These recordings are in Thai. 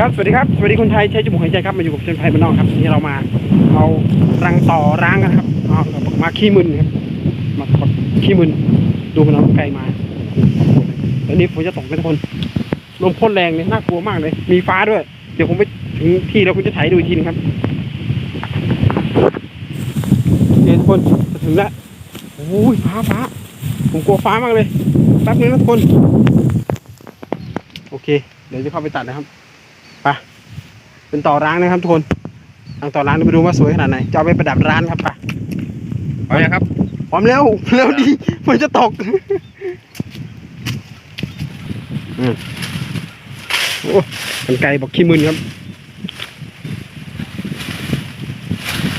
ครับ สวัสดีครับ สวัสดีคนไทยใช้จมูกหายใจครับ มาอยู่กับเชนไทยบ้านนอกครับวันนี่เรามา เอารังต่อร้างกันครับเอามาขี้มึนครับ มาขี้มึน ดูมันเอาไกลมาตอนนี้ฝนจะตกนะทุกคนลมโคตรแรงเลยน่ากลัวมากเลย มีฟ้าด้วย เดี๋ยวผมไปถึงที่แล้วผมจะถ่ายดูอีกทีนึงครับเดี๋ยวทุกคนจะถึงแล้วโอ้ยฟ้าฟ้า ผมกลัวฟ้ามากเลยแป๊บนึงนะทุกคน โอเค เดี๋ยวจะเข้าไปตัดนะครับ ไปเป็นต่อร้างนะครับทุกคนทางต่อร้างเดี๋ยวไปดูว่าสวยขนาดไหนจะเอาไปประดับร้านครับไปเอาอย่างครับพร้อมเร็วเร็วดีฝนจะตกอืมโอ้กันไกลบอกขี้มึนครับ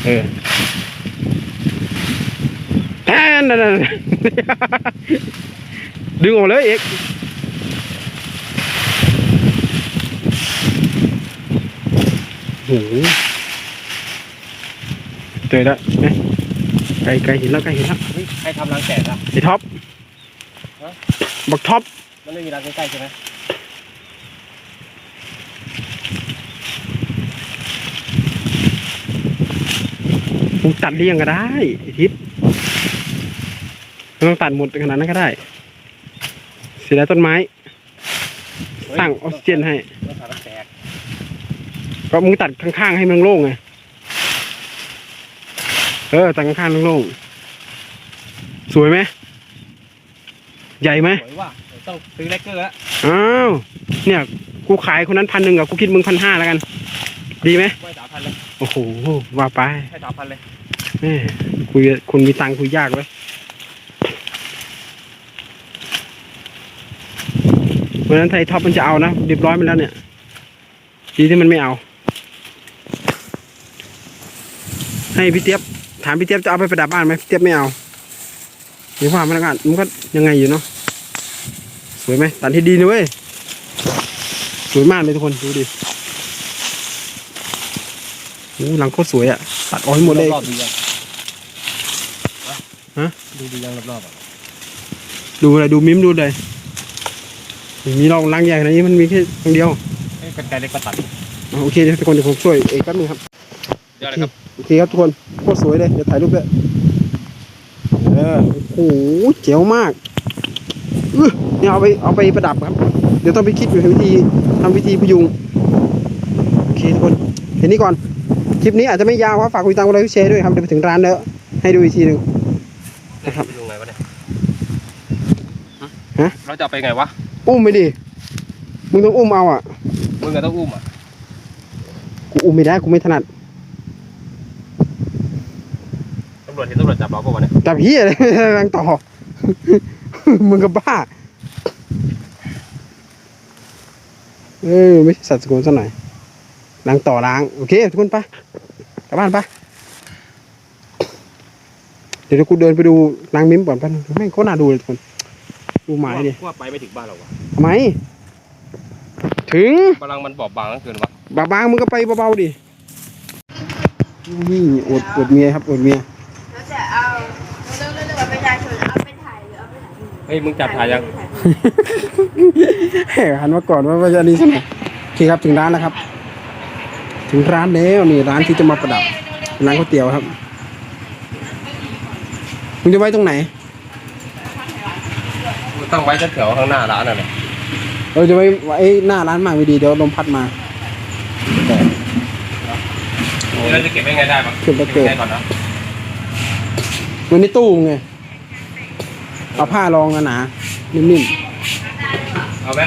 เออแอนนั่นนั่นดึงออกมาเลยเอก โอ้โหเจอแล้วนะไกลไกลเห็นแล้วไกลเห็นแล้วเฮ้ยใครทำรังแกะล่ะ ไอ้ท็อปฮะบอกท็อปมันไม่มีรังใกล้ๆใช่ไหมมึงตัดเรียงก็ได้ไอ้ทิศไม่ต้องตัดหมดขนาดนั้นก็ได้ เสียดายต้นไม้สร้างออกซิเจนให้ต้องทำรังแกะ ก็มึงตัดข้างๆให้มันโล่งไง เออตัดข้างๆโล่งๆสวยไหม ใหญ่ไหมสวยว่ะเดี๋ยวต้องซื้อเลกเกอร์แล้วอ้าว เนี่ย กูขายคนนั้นพันหนึ่งกับกูคิดมึงพันห้าแล้วกัน ดีไหม ไม่สามพันเลยโอ้โห ว่าไปให้สามพันเลยแม่คุยคนมีตังค์คุยยากเว้ยวันนั้นไทยท็อปมันจะเอานะเรียบร้อยมันแล้วเนี่ยดีที่มันไม่เอา ให้พี่เจี๊ยบถามพี่เจี๊ยบจะเอาไปประดับบ้านไหมพี่เจี๊ยบไม่เอาหรือว่ามันก็มันก็ยังไงอยู่เนาะสวยไหมตัดที่ดีนะเว้ยสวยมากเลยทุกคนดูดิโอ้หลังโคตรสวยอะตัดออกให้หมดเลยรอบๆดูยังฮะดูดูยังรอบๆอะดูอะไรดูมิมดูเลยมีรองล้างใหญ่ขนาดนี้มันมีแค่ตรงเดียวให้กันไกลเล็กก็ตัดอะโอเคเดี๋ยวทุกคนเดี๋ยวผมช่วยเอกแป๊บนึงครับเดี๋ยวอะไรครับ โอเคครับทุกคนโคตรสวยเลยเดี๋ยวถ่ายรูปด้วยเออโอ้โหเจ๋วมากอื้อเนี่ยเอาไปเอาไปประดับครับ เดี๋ยวต้องไปคิดอยู่วิธีทำวิธีพยุงโอเคทุกคนเห็นนี้ก่อนคลิปนี้อาจจะไม่ยาวเพราะฝากคุยตังค์ไว้แชร์ด้วยครับเดี๋ยวไปถึงร้านแล้วให้ดูอีกทีหนึ่งนะครับลงไงวะเนี่ยฮะเราจะเอาไปไงวะอุ้มไปดิมึงต้องอุ้มเอาอะมึงก็ต้องอุ้มอะกูอุ้มไม่ได้กูไม่ถนัด ตำรวจเห็นตำรวจจับเราป่าวะเนี่ยจับเฮียอะไรรังต่อ มึงก็บ้า เออไม่ใช่สัตว์สกุลซะหน่อยล้างต่อล้าง โอเคทุกคนไปกลับบ้านไปเดี๋ยวกูเดินไปดูนางมิมก่อนไปบนึงแม่งโคตรน่าดูเลยทุกคน ดูหมายดิว่าไปไม่ถึงบ้านเราวะทำไม ถึงพลังมันบอบบางเหลือเกินวะบาบางมึงก็ไปเบาๆดินี่อดอดเมียครับอดเมีย เอาไปถ่ายรูปเฮ้ยมึงจับถ่ายยังแหมหันมาก่อนว่าว่าจะดีสักหน่อยโอเคครับถึงร้านแล้วครับ ถึงร้านแล้วนี่ร้านที่จะมาประดับร้านก๋วยเตี๋ยวครับมึงจะไว้ตรงไหนมึงต้องไว้แถวๆข้างหน้าร้านน่ะเลยเราจะไว้ไว้หน้าร้านมากไม่ดีเดี๋ยวลมพัดมานี่เราจะเก็บไว้ไงได้ปะเก็บไว้เก็บไงก่อนนะมันในตู้ไง เอาผ้ารองหนาๆนิ่มเอาไหม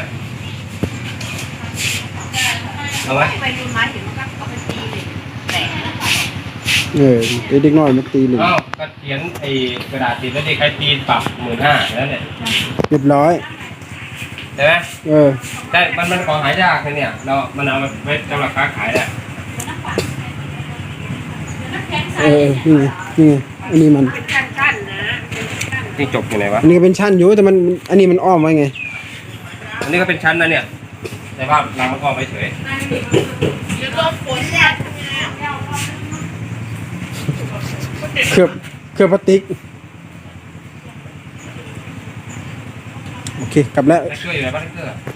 เอาไหมไปดูไม้ถึงมันก็เอาไปตีเลยแตกๆเออเดี๋ยวเด็กน้อยมาตีหนึ่งเอ้าก็เขียนไอ้กระดาษติดแล้วเด็กใครตีนปรับหมื่นห้าแล้วเนี่ยเรียบร้อยใช่ไหมเออใช่มันมันของหายากเลยเนี่ย เรา มันเอาไว้สำหรับค้าขายแหละเออนี่ไงนี่ไงอันนี้มันเป็นขั้นๆนะ เป็นขั้นนี่จบอยู่ไหนวะอันนี้ก็เป็นชั้นอยู่แต่มันอันนี้มันอ้อมไว้ไง อันนี้ก็เป็นชั้นนะเนี่ย แต่ว่าเรามันก็เอาไปเฉยเดี๋ยวรอฝนเนี่ยเคลือบเคลือบพลาสติก โอเค กลับแล้วไม่ช่วยอยู่ไหนบ้างเกอร์